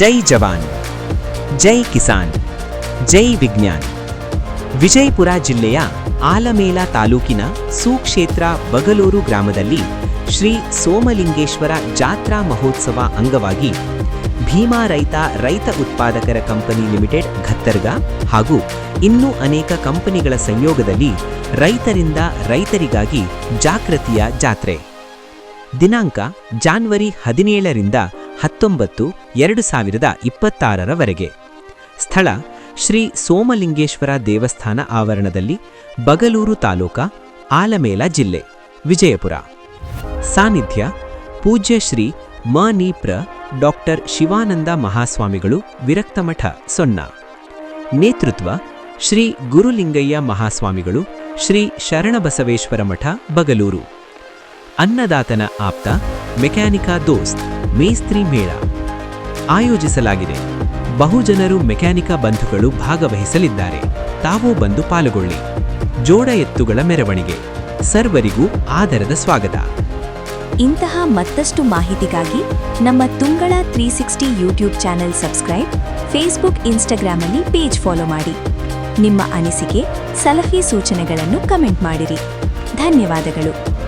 ಜೈ ಜವಾನ್, ಜೈ ಕಿಸಾನ್, ಜೈ ವಿಜ್ಞಾನ್. ವಿಜಯಪುರ ಜಿಲ್ಲೆಯ ಆಲಮೇಲ ತಾಲೂಕಿನ ಸುಕ್ಷೇತ್ರ ಬಗಲೂರು ಗ್ರಾಮದಲ್ಲಿ ಶ್ರೀ ಸೋಮಲಿಂಗೇಶ್ವರ ಜಾತ್ರಾ ಮಹೋತ್ಸವ ಅಂಗವಾಗಿ ಭೀಮಾ ರೈತ ರೈತ ಉತ್ಪಾದಕರ ಕಂಪನಿ ಲಿಮಿಟೆಡ್ ಘತ್ತರ್ಗ ಹಾಗೂ ಇನ್ನೂ ಅನೇಕ ಕಂಪನಿಗಳ ಸಂಯೋಗದಲ್ಲಿ ರೈತರಿಂದ ರೈತರಿಗಾಗಿ ಜಾಗೃತಿಯ ಜಾತ್ರೆ. ದಿನಾಂಕ ಜಾನ್ವರಿ ಹದಿನೇಳರಿಂದ ಹತ್ತೊಂಬತ್ತು ಎರಡು ಸಾವಿರದ ಇಪ್ಪತ್ತಾರರವರೆಗೆ. ಸ್ಥಳ ಶ್ರೀ ಸೋಮಲಿಂಗೇಶ್ವರ ದೇವಸ್ಥಾನ ಆವರಣದಲ್ಲಿ ಬಗಲೂರು ತಾಲೂಕ ಆಲಮೇಲ ಜಿಲ್ಲೆ, ವಿಜಯಪುರ. ಸಾನ್ನಿಧ್ಯ ಪೂಜ್ಯ ಶ್ರೀ ಮ. ನೀಪ್ರ, ಡಾಕ್ಟರ್ ಶಿವಾನಂದ ಮಹಾಸ್ವಾಮಿಗಳು ವಿರಕ್ತಮಠ, ಸೊನ್ನ. ನೇತೃತ್ವ ಶ್ರೀ ಗುರುಲಿಂಗಯ್ಯ ಮಹಾಸ್ವಾಮಿಗಳು ಶ್ರೀ ಶರಣಬಸವೇಶ್ವರ ಮಠ, ಬಗಲೂರು. ಅನ್ನದಾತನ ಆಪ್ತ ಮೆಕ್ಯಾನಿಕಾ ದೋಸ್ತ್ ಮೇಸ್ತ್ರಿ ಮೇಳ. ಆಯೋಜಿಸಲಾಗಿದೆ. ಬಹುಜನರು ಮೆಕ್ಯಾನಿಕಾ ಬಂಧುಗಳು ಭಾಗವಹಿಸಲಿದ್ದಾರೆ. ತಾವೂ ಬಂದು ಪಾಲ್ಗೊಳ್ಳಿ. ಜೋಡ ಎತ್ತುಗಳ ಮೆರವಣಿಗೆ. ಸರ್ವರಿಗೂ ಆದರದ ಸ್ವಾಗತ. ಇಂತಹ ಮತ್ತಷ್ಟು ಮಾಹಿತಿಗಾಗಿ ನಮ್ಮ Tungala three sixty YouTube channel subscribe, Facebook, ಇನ್ಸ್ಟಾಗ್ರಾಮಲ್ಲಿ ಪೇಜ್ ಫಾಲೋ ಮಾಡಿ. ನಿಮ್ಮ ಅನಿಸಿಕೆ, ಸಲಹೆ ಸೂಚನೆಗಳನ್ನು ಕಮೆಂಟ್ ಮಾಡಿರಿ. ಧನ್ಯವಾದಗಳು.